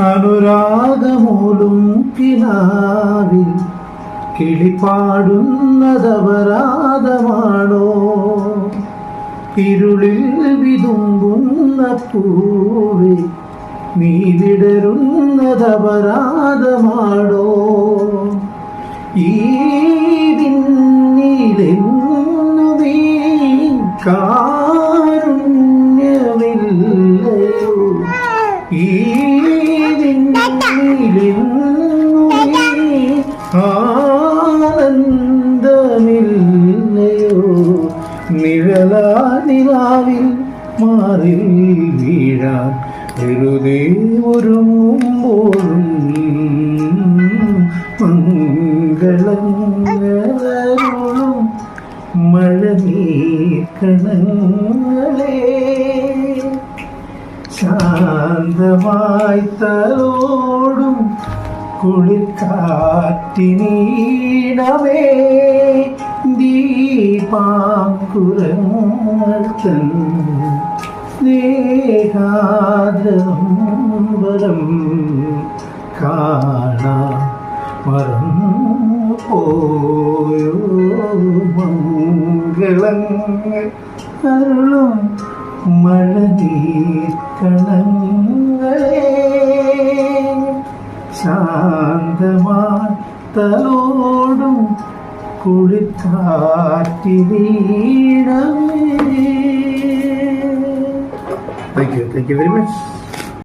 അനുരാഗമൂലും കിനാവിൽ കിളിപ്പാടുന്നതപരാധമാണോ ഇരുളിൽ വിതുമ്പുന്ന പൂവെ നീ വിടരുന്നതപരാധമാണോ? ഈ കാരുണ്യമില്ലയോ? ഈ ആനന്ദമില്ലയോ നിഴലാനിലാവിൽ മാറി വീഴാൻ വെറുതെ ഒരുങ്ങുമ്പോഴും മംഗളങ്ങളും മഴനീക്കണങ്ങളെ ശാന്തമായി തലോടും കുളിക്കാറ്റിനീടമേ ദീപാങ്കുരങ്ങൾ തൻ സ്നേഹാദംബരം കാണാ മറന്നു പോയോ മംഗളങ്ങൾ അരുളും മഴനീർക്കണങ്ങളെ ശാന്തമായി തലോടും കുളിക്കാറ്റിനീടമേ thank you thank you very much